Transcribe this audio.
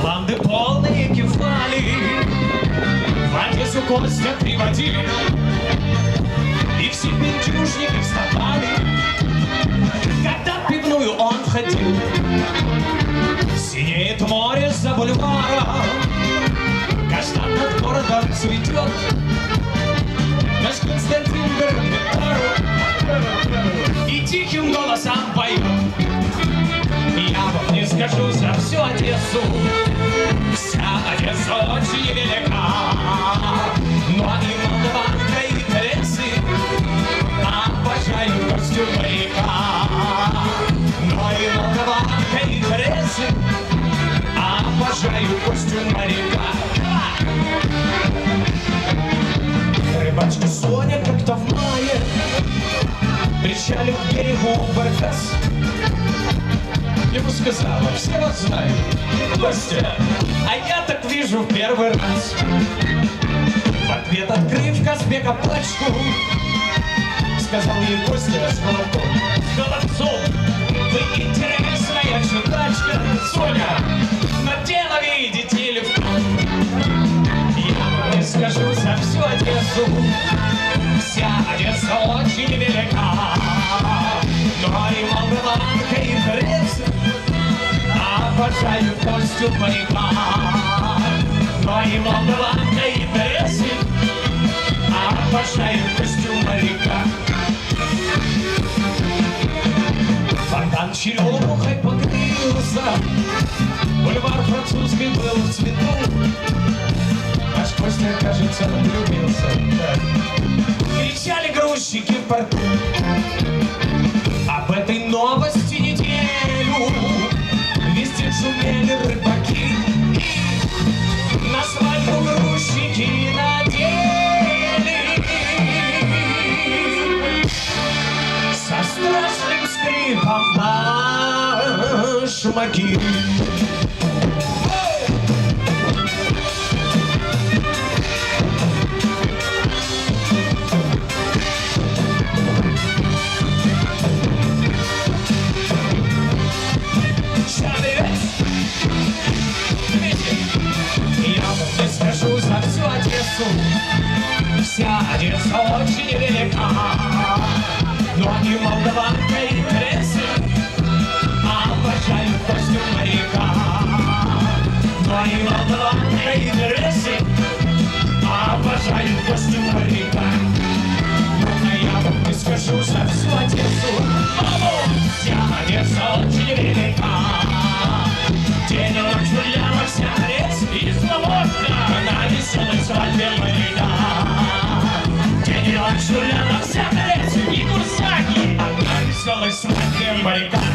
Баланды полные кефали. В Одессу Костя приводили. И все пентюшники вставали Когда в пивную он входил Синеет море за бульваром. Каштан над городом цветет. Наш Константин берет И тихим голосом поет. Я вам не скажу за всю Одессу Но и Молдаванка, и Тресы Обожаю костюм моряка. Но и Молдаванка, и Тресы Обожаю костюм моряка. Рыбачка Соня как-то в мае Причалив к берегу Баркас. Ему сказала, все вас знают Костя, а я так вижу в первый раз. В ответ открыв Казбека пачку Сказал ей Костя с молоком. С холодцом Вы интересная чудачка Соня, но дело видите ли я вам скажу за всю Одессу. Вся Одесса очень велика. Но и Молдаванка, и Греция Обожаю костюм моряка Обожаю костюм моряка. Фонтан черемухой покрылся. Бульвар французский был в цвету. Наш Костя, кажется, влюбился так. Кричали грузчики в порту Вся Одесса очень велика. Но и Молдаванка, Обожаю костюм моряка Но я вам не скажу за всю Одессу Маму! Вся Одесса очень велика День и ночь гуляла вся грязь и слободка На веселой свадьбе моряка День и ночь гуляла вся грязь и курсаки На веселой свадьбе моряка